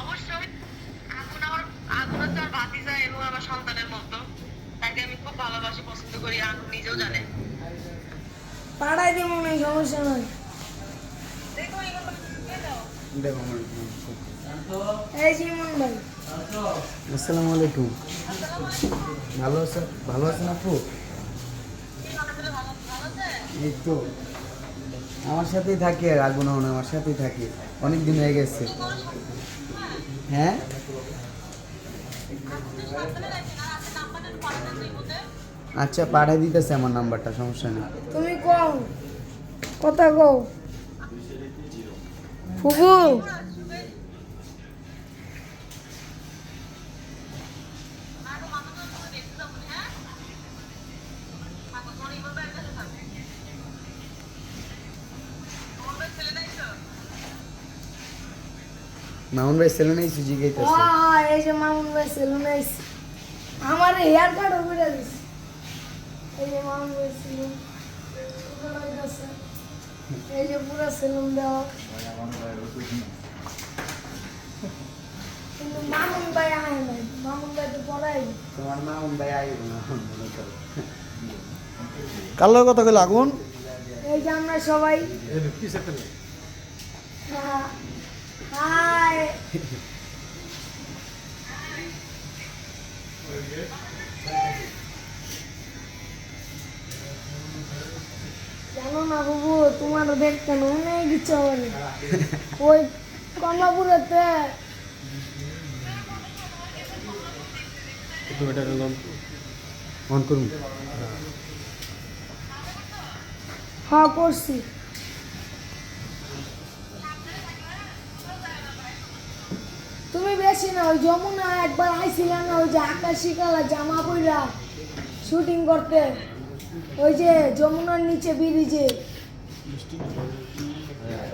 অবশ্যই আগুন আমার আগুন হচ্ছে আমার ভাতিজা এবং আমার সন্তানের মতো। তাকে আমি খুব ভালোবাসি পছন্দ করি আগুন নিজেও জানে। পাড়াই দিব না সমস্যা নয়। দেখো। দেখো আমার এই জীবন ভাই আসসালামু আলাইকুম। ভালো আছে? ভালো আছেন আপু? কি করে ভালো ভালো আছে? এই তো। আমার সাথেই থাকে আর আগুন আমার সাথেই থাকে। অনেক দিন হয়ে গেছে। হ্যাঁ? আচ্ছা পাঠাই দিতেছে আমার নাম্বারটা সমস্যা নেই। তুমি কও কথা কও। ফুবু মামুন ভাই সুজি গাইতেছে হ্যাঁ এই যে মামুন ভাই সেলুন আইছে আমার হেয়ার কাট করে দিছে এই যে মামুন ভাই সেলুন এই যে পুরো সেলুন দেওয়া কিন্তু মামুন ভাই আয় নাই মামুন ভাই তো পড়াই তোমার মামুন ভাই আইব না মনে করো কালো কথা কইল আগুন এই যে আমরা সবাই হ্যাঁ। হাই জানো না বাবু তোমার দেখতে অনেক ইচ্ছা করে ওই কমলাপুরেতে অন করুন। হ্যাঁ করছি। তুমি না ওই যমুনা একবার আইছিলে না ওই যে আকাশি কালা জামা পইরা শুটিং করতে। ওই যে যমুনার নিচে ব্রিজে।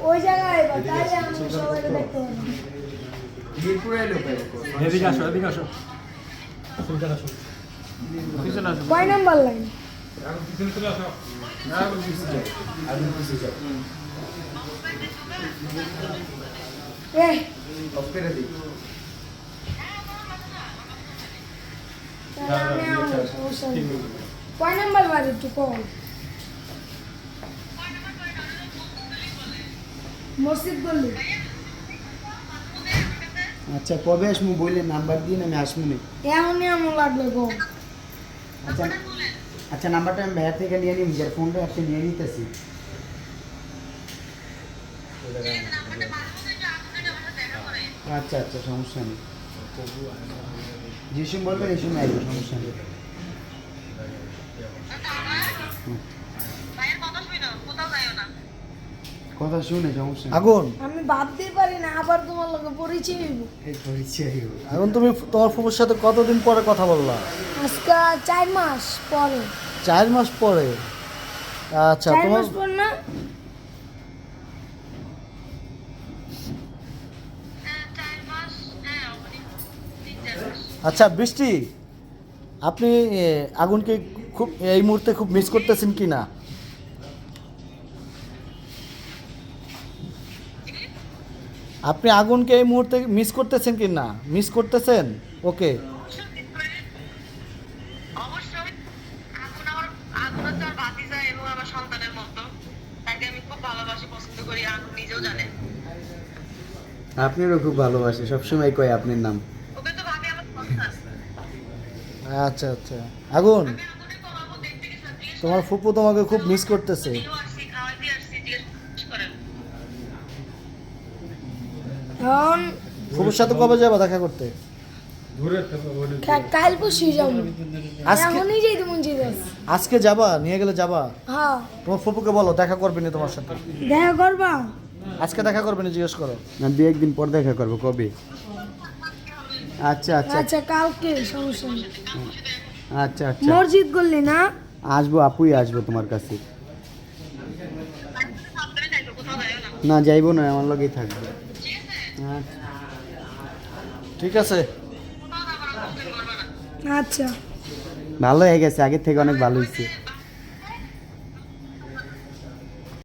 ওই জায়গায় এবার তাইলে আমি সবাইকে দেখতে পাবো এদিকে আসো এদিকে আসো। কয় নাম্বার লাইন আগুন খুশি যাও সমস্যা নেই কয় নাম্বার বাড়ি একটু কম মসজিদ গলি আচ্ছা কবে আসব বললে নাম্বার দিন আমি আসব না? এমনই এমন লাগবে গো। আচ্ছা আচ্ছা নাম্বারটা আমি ভাইয়ার থেকে নিয়ে নিই যার ফোনটা একটা নিয়ে নিতেছি। আচ্ছা আচ্ছা সমস্যা নেই। যে বলবেন এই সময় আসব সমস্যা নেই। কথা শুনে সমস্যা আগুন। আমি ভাবতেই পারি না আবার তোমার লোকে পরিচয় হইব। এই পরিচয় হইব। আগুন তুমি তোমার ফুপুর সাথে কতদিন পরে কথা বললা? আজকে চার মাস পরে। চার মাস পরে? আচ্ছা তোমার মাস পর না? আচ্ছা বৃষ্টি আপনি আগুনকে খুব এই মুহূর্তে খুব মিস করতেছেন কি না আপনি আগুনকে এই মুহূর্তে মিস করতেছেন কি না? মিস করতেছেন? ওকে অবশ্যই। আগুন আমার আগুন হচ্ছে আমার ভাতিজা এবং আমার সন্তানের মতো। তাকে আমি খুব ভালোবাসি পছন্দ করি আগুন নিজেও জানে। আপনারও খুব ভালোবাসে সবসময় কয় আপনার নাম। ওকে তো ভাবি আমার সন্তান আচ্ছা আচ্ছা। আগুন! তোমার ফুপু তোমাকে খুব মিস করতেছে। এখন ফুপুর সাথে কবে যাবা দেখা করতে? কাল পরশু যাব। আজকে এখনই যাইতে আজকে যাবা? নিয়ে গেলে যাবা? হ্যাঁ। তোমার ফুপুকে বলো দেখা করবে না তোমার সাথে? দেখা করবা? আজকে দেখা করবে না জিজ্ঞেস করো। না দু একদিন পর দেখা করব কবে? আচ্ছা আচ্ছা। আচ্ছা কালকে সমস্যা নেই। আচ্ছা আচ্ছা। মসজিদ করলি না? আসব আপুই আসব তোমার কাছে। না যাইবো না আমার লগেই থাকবে। ঠিক আছে। আচ্ছা। আচ্ছা ভালো হয়ে গেছে আগের থেকে অনেক ভালো হয়েছে।